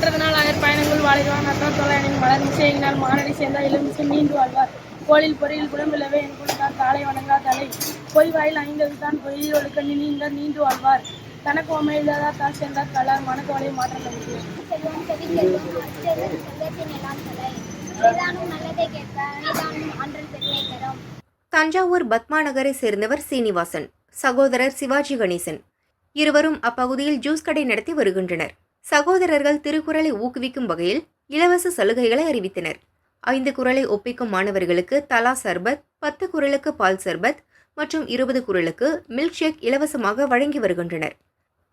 கற்றதனால் ஆயர் பயணங்கள் வாழ்கிறான். நட்டார் தொலையனின் மலர் மிசையினால் மானடி சேர்ந்தால் எலுமிசை நீண்டு வாழ்வார். கோளில் பொறியில் குடம்பிலவே என் குழுத்தான் தாளை வணங்கா தலை பொய் வாயில் ஐந்தது தான். பொய்யில் ஒழுக்க நீங்க நீண்டு வாழ்வார். தனக்கு அமைதாதா தான் சேர்ந்தார். கலார் மனக்கவலை மாற்றம் தலை தஞ்சாவூர் பத்மா நகரை சேர்ந்தவர் சீனிவாசன். சகோதரர் சிவாஜி கணேசன். இருவரும் அப்பகுதியில் ஜூஸ் கடை நடத்தி வருகின்றனர். சகோதரர்கள் திருக்குறளை ஊக்குவிக்கும் வகையில் இலவச சலுகைகளை அறிவித்தனர். ஐந்து குறளை ஒப்பிக்கும் மாணவர்களுக்கு தலா சர்பத் பத்து குறளுக்கு பால் சர்பத் மற்றும் இருபது குறளுக்கு மில்க் ஷேக் இலவசமாக வழங்கி வருகின்றனர்.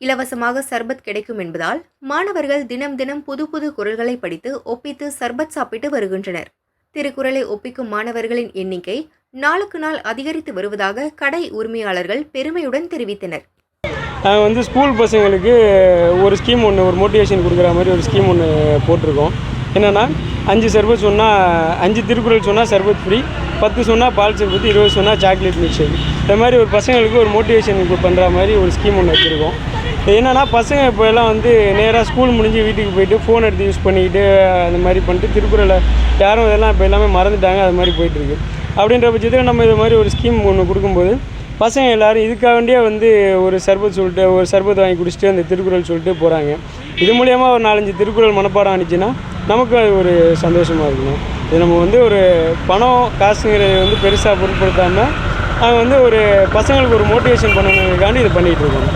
இலவசமாக சர்பத் கிடைக்கும் என்பதால் மாணவர்கள் தினம் தினம் புது புது குரல்களை படித்து ஒப்பித்து சர்பத் சாப்பிட்டு வருகின்றனர். திருக்குறளை ஒப்பிக்கும் மாணவர்களின் எண்ணிக்கை நாளுக்கு நாள் அதிகரித்து வருவதாக கடை உரிமையாளர்கள் பெருமையுடன் தெரிவித்தனர். நாங்கள் வந்து ஸ்கூல் பசங்களுக்கு ஒரு ஸ்கீம் ஒன்று ஒரு மோட்டிவேஷன் கொடுக்குற மாதிரி ஒரு ஸ்கீம் ஒன்று போட்டிருக்கோம். என்னென்னா அஞ்சு சர்பத் சொன்னால் அஞ்சு திருக்குறள் சொன்னால் சர்பத் ஃப்ரீ பத்து சொன்னால் பால் சர்பத் இருபது சொன்னால் சாக்லேட் மில்க் ஷேக் இந்த மாதிரி ஒரு பசங்களுக்கு ஒரு மோட்டிவேஷன் பண்ணுற மாதிரி ஒரு ஸ்கீம் ஒன்று வச்சுருக்கோம். என்னென்னா பசங்க இப்போ எல்லாம் வந்து நேராக ஸ்கூல் முடிஞ்சு வீட்டுக்கு போயிட்டு ஃபோன் எடுத்து யூஸ் பண்ணிக்கிட்டு அந்த மாதிரி பண்ணிட்டு திருக்குறளை யாரும் இதெல்லாம் இப்போ எல்லாமே மறந்துட்டாங்க அது மாதிரி போயிட்டுருக்கு அப்படின்ற பட்சத்தில் நம்ம இது மாதிரி ஒரு ஸ்கீம் ஒன்று கொடுக்கும்போது பசங்க எல்லாரும் இதுக்காக வேண்டியே வந்து ஒரு சர்பத் சொல்லிட்டு ஒரு சர்பத் வாங்கி குடிச்சிட்டு அந்த திருக்குறள் சொல்லிட்டு போகிறாங்க இது மூலியமாக ஒரு நாலஞ்சு திருக்குறள் மனப்பாடம் ஆனிச்சுன்னா நமக்கு அது ஒரு சந்தோஷமாக இருக்கணும். இது நம்ம வந்து ஒரு பணம் காசுங்கிறத வந்து பெருசாக பொருட்படுத்தாமல் அவங்க வந்து ஒரு பசங்களுக்கு ஒரு மோட்டிவேஷன் பண்ணணுங்கிறதுக்காண்டி இது பண்ணிகிட்டு இருக்கோம்.